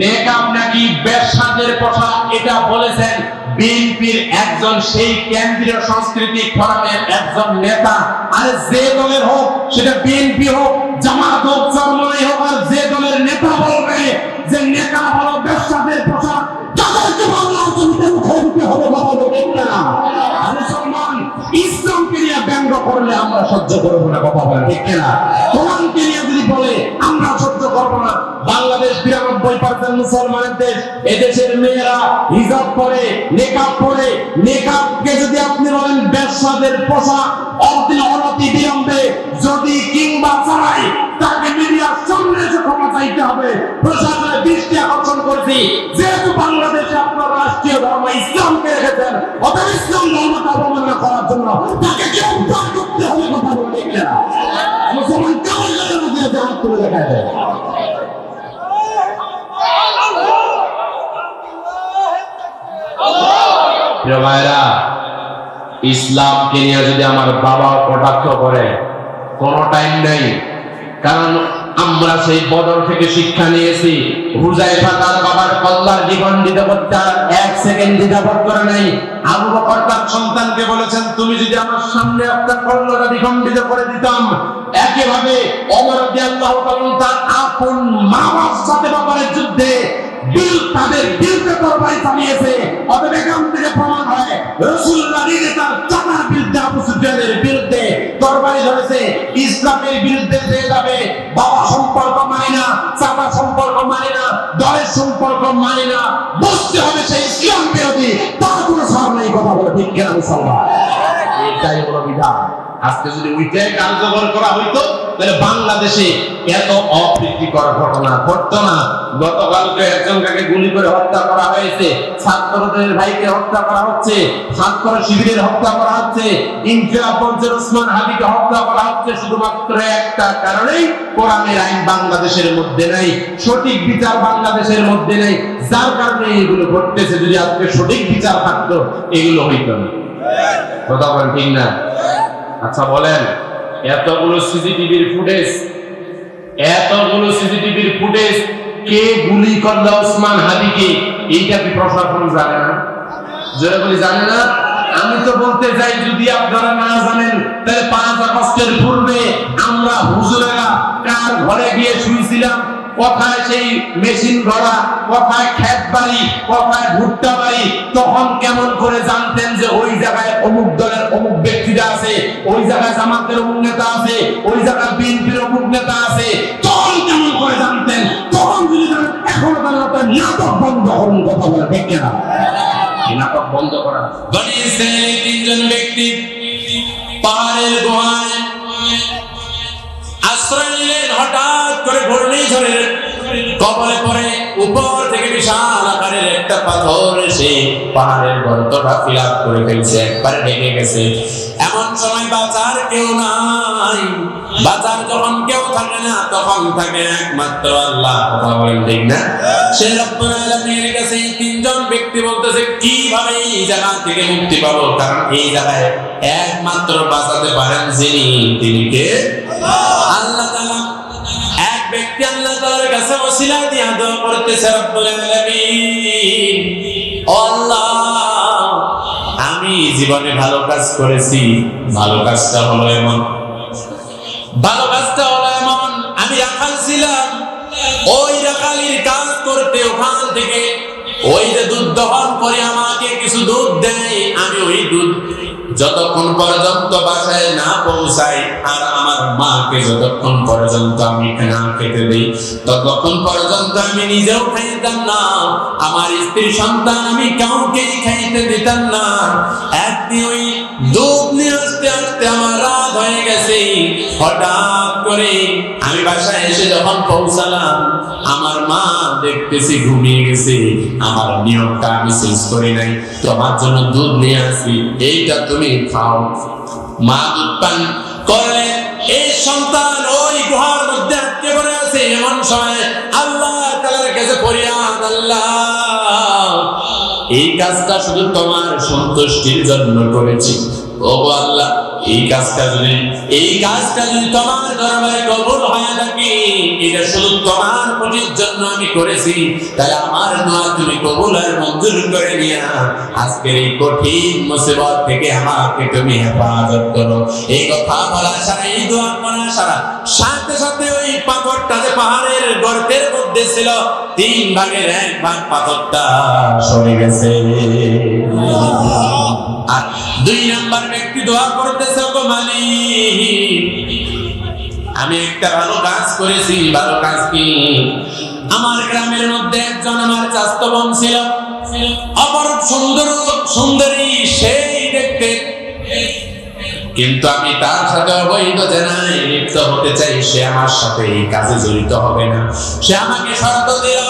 নেকাব নাকি বেশ্যাদের পোশাক এটা বলেছেন বিএনপির একজন সেই কেন্দ্রীয় সংস্কৃতি ফোরামের একজন নেতা। আরে যে দলের হোক, সেটা বিএনপি হোক, জামাত হোক চরমনাই হোক, আর যে দলের নেতা বলবে যে নেতা হলো বেশ্যাদের পোশাক তাদেরকে বাংলার জমিতে মুখে দিতে হবে, বাবা না। ইসলামকে নিয়ে ব্যঙ্গ করলে আমরা সহ্য করব না, বাবা ঠিক কোরআনকে নিয়ে যদি বলে, আমরা সহ্য করব না, বাংলাদেশ যেহেতু বাংলাদেশে আপনার রাষ্ট্রীয় ধর্ম ইসলামকে রেখেছেন, অতএব ইসলাম ধর্মকে করার জন্য তাকে গ্রেফতার করতে হবে মুসলমান কেমন প্রিয় ভাইরা ইসলামকে নিয়ে যদি আমার বাবা কটাক্ষ করে কোনো টাইম নেই। কারণ আমরা সেই বদল থেকে শিক্ষা নিয়েছি। হুজাইফা তার বাবার কল্লার জীবন দিতে করতে এক সেকেন্ড দ্বিধাবোধ করে নাই। আবু বকর তার সন্তানকে বলেছেন, তুমি যদি আমার সামনে আপনার কল্লটা দ্বিখণ্ডিত করে দিতাম একইভাবে ওমর রাদিয়াল্লাহু তাআলা তার আপন মা বাবার সাথে বাবারের যুদ্ধে বিল তাদের বিরুদ্ধে তরবারি চালিয়েছে অতএব এখান থেকে প্রমাণ হয় রাসূলুল্লাহ ইসলামের বিরুদ্ধে হয়ে যাবে, বাবা সম্পর্ক মানে না, চাচা সম্পর্ক মানে না, দলের সম্পর্ক মানে না, বুঝতে হবে সেই ইসলাম বিরোধী, তার কোনো সামনে কথা বলে ঠিক কেনা মুসলমান? এটাই হলো বিধান। আজকে যদি ওইটাই কার্যকর করা হইতো, তাহলে বাংলাদেশে এত অপ্রীতিকর ঘটনা ঘটতো না। গতকালকে একজনকে গুলি করে হত্যা করা হয়েছে, ছাত্রদের ভাইকে হত্যা করা হচ্ছে ছাত্র শিবিরের হত্যা করা হচ্ছে, ইনকিলাব মঞ্চের ওসমান হাদিকে হত্যা করা হচ্ছে, শুধুমাত্র একটা কারণেই কোরআনের আইন বাংলাদেশের মধ্যে নাই, সঠিক বিচার বাংলাদেশের মধ্যে নেই। যার কারণে এগুলো ঘটতেছে, যদি আজকে সঠিক বিচার থাকতো, এগুলো হইতো না। কথা বলেন ঠিক না? আচ্ছা বলেন, এতগুলো সিসিটিভির ফুটেজ, এতগুলো সিসিটিভির ফুটেজ, কে গুলি করল ওসমান হাদিকে? এইটা কি প্রশাসন জানে না? জোরে বলি জানে না? আমি তো বলতে চাই, যদি আপনারা না জানেন, তাহলে কোথায় সেই মেশিন ঘোড়া কোথায় খেত বাড়ি, কোথায় ভুট্টা বাড়ি, তখন কেমন করে জানতেন যে ওই জায়গায় অমুক দলের অমুক ব্যক্তিরা আছে, ওই জায়গায় জামাতের অমুক নেতা আছে, ওই জায়গায় বিএনপির অমুক নেতা আছে, তখন কেমন করে জানতেন? তখন যদি এখনও তাহলে নাটক বন্ধ করুন, কথা বলে ঠিক না নাটক বন্ধ করা। বনি ইসরায়েলের তিনজন ব্যক্তি, পাহাড়ের গুহায় আশ্রয় নিলেন, হঠাৎ করে ঘূর্ণিঝড়ের কবলে পরে উপর থেকে বিশাল আকারের একটা পাথর এসে পাহাড়ের গর্তটা ফিল আপ করে ফেলছে, একবারে ঢেকে গেছে। এমন সময় বাজার কেউ নাই। বাজার যখন না, তখন থাকে একমাত্র আল্লাহ কথা বলেন, ঠিক না? কাছে এই তিনজন ব্যক্তি বলতেছে, কীভাবে এই জায়গা থেকে মুক্তি পাবো? কারণ এই জায়গায় একমাত্র বাঁচাতে পারেন যিনি, তিনি কে? আল্লাহ এক ব্যক্তি আল্লাহ কাছে দিয়ে করতেছে আল্লাহ, আমি জীবনে ভালো কাজ করেছি, ভালো কাজটা হলো এমন। ভালো কাজটা ছিলাম ওই যতক্ষণ পর্যন্ত বাসায় না পৌঁছাই, আর আমার মাকে যতক্ষণ পর্যন্ত আমি না খেতে দিই, ততক্ষণ পর্যন্ত আমি নিজেও খাইতাম না। আমার স্ত্রী সন্তান আমি কাউকেই খাইতে দিতাম না। একদিন ওই দুধ নিয়ে আসতে আসতে আমার হয়ে গেছে। হঠাৎ করে আমি বাসায় এসে যখন পৌঁছালাম, আমার মা দেখতেছি ঘুমিয়ে গেছে। আমার নিয়মটা আমি শেষ করি নাই। তোমার জন্য দুধ নিয়ে আসি। এইটা তুমি খাও। মা দুধ পান করলে এই সন্তান ওই গুহার মধ্যে আটকে পড়ে আছে। এমন সময় আল্লাহ তাআলার কাছে ফরিয়াদ, আল্লাহ, এই কাজটা শুধু তোমার সন্তুষ্টির জন্য করেছি। ও আল্লাহ এই কাজটা যদি, এই কাজটা যদি তোমার দরবারে কবুল হয়ে থাকে, এটা শুধু তোমার পুঁজির জন্য আমি করেছি তাই আমার দোয়া তুমি কবুল আর মঞ্জুর করে নিয়া আজকের এই কঠিন মুসিবত থেকে আমাকে তুমি হেফাজত করো। এই কথা বলা ছাড়া, এই দোয়া করা ছাড়া, সাথে সাথে ওই পাথরটা যে পাহাড়ের গর্তের মধ্যে ছিল, তিন ভাগের এক ভাগ পাথরটা সরে গেছে। আর দুই নাম্বার ব্যক্তি দোয়া করতেছে গো মালিক, আমি একটা ভালো কাজ করেছি, ভালো কাজ কি? আমার গ্রামের মধ্যে একজন আমার ছিল। সুন্দর, সুন্দরী, সেই দেখতে। কিন্তু আমি তার সাথে অবৈধ জেনায় লিপ্ত হতে চাই, সে আমার সাথে এই কাজে জড়িত হবে না। সে আমাকে শর্ত দিল,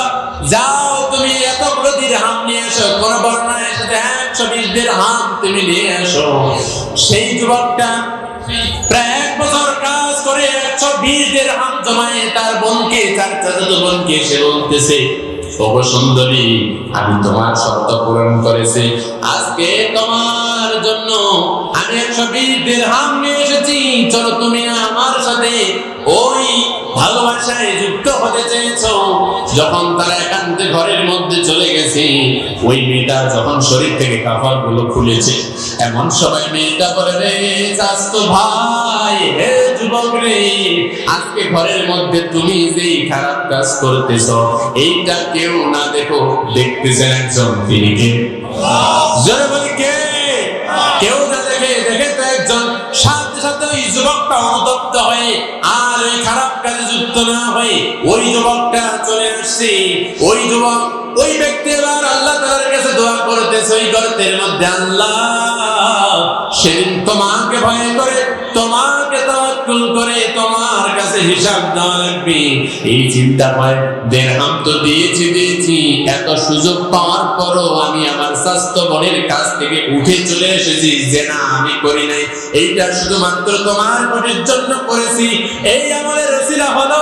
যাও, তুমি এতগুলো হাম নিয়ে এসো, কোন একশো হাম তুমি নিয়ে এসো। সেই যুবকটা প্রায় এক বছর কাজ করে একশো জমায়ে তার বোনকে, তার চাচাতো বোনকে সে বলতেছে সুন্দরী, আমি তোমার শর্ত পূরণ করেছি। আজকে তোমার জন্য আমি একশো বিশ হাম নিয়ে এসেছি। চলো তুমি আমার সাথে ভালোবাসায় যুক্ত হতে চেয়েছো, যখন তারা একান্তে ঘরের মধ্যে চলে গেছে, ওই মেয়েটা যখন শরীর থেকে কাপড়গুলো খুলেছে, এমন সময় মেয়েটা বলে, রে চাস্তো ভাই, হে যুবক রে, আজকে ঘরের মধ্যে তুমি যেই খারাপ কাজ করতেছ, এইটা কেউ না দেখো দেখতেছেন একজন তিনি কে জোরে বলি, কে? কেউ না দেখে দেখে তো একজন যুবকটা অনুতপ্ত হয়ে আর ওই খারাপ কাজে যুক্ত না হয়ে ওই যুবকটা চলে আসছে। ওই যুবক, ওই ব্যক্তি এবার আল্লাহ কাছে দোয়া গর্তের মধ্যে, আল্লাহ, সেদিন তোমাকে ভয় করে, তোমাকে করে তোমার কাছে হিসাব দেওয়া লাগবে। এই চিন্তা হয় দেড়হাম তো দিয়েছি দিয়েছি। এত সুযোগ পাওয়ার পরও আমি আমার স্বাস্থ্য বোনের কাছ থেকে উঠে চলে এসেছি। যে না আমি করি নাই। এইটা শুধুমাত্র তোমার কোটির জন্য করেছি। এই আমলের রসিলা হলো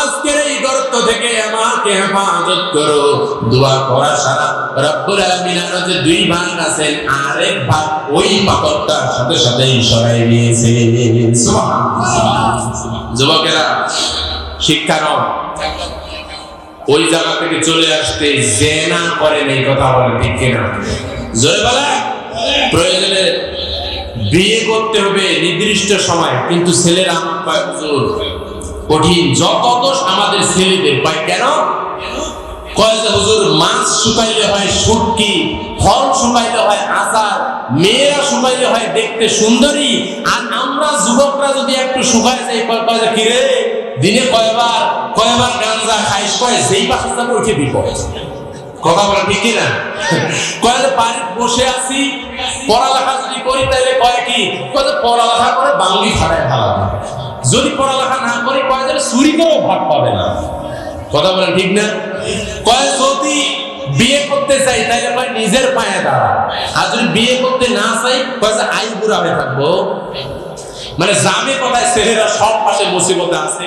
আজকের এই গর্ত থেকে আমাকে হেফাজত করো। দোয়া করা সারা রব্বুল আলামিন আরও যে দুই ভাগ আছেন আরেক ভাগ ওই পাথরটার সাথে সাথেই সরাই সুবহানাল্লাহ। যুবকেরা শিক্ষা ওই জায়গা থেকে চলে আসতে জেনা করেন এই কথা বলে ঠিক কিনা? জোরে বলে? প্রয়োজনে বিয়ে করতে হবে নির্দিষ্ট সময়, কিন্তু ছেলেরা কঠিন, যত দোষ আমাদের ছেলেদের। পায় কেন? মাছ শুকাইলে হয় শুটকি শুকাইলে হয় আচার, মেয়েরা হয় দেখতে সুন্দরী, আর আমরা যুবকরা যদি একটু শুকাই যাই, কয় কয় যে, কিরে দিনে কয়বার কয়বার গাঞ্জা খাইস, কয় বাসা যাবে উঠে বিপদ কথা বলা ঠিক না কয় যে বাড়িতে বসে আছি, পড়ালেখা যদি করি তাহলে কয় কি? কয় পড়ালেখা করে বাঙালি ফাটায় ভালো যদি পড়ালেখা না করি, কয় যে চুরি করেও ভাগ পাবে না। কথা বলেন ঠিক না? কয় যদি বিয়ে করতে চাই তাহলে কয় নিজের পায়ে দাঁড়া। আর যদি বিয়ে করতে না চাই, কয় যে আই বুড়াবে থাকব। মানে জামে কথায় ছেলেরা সব পাশে মুসিবতে আছে?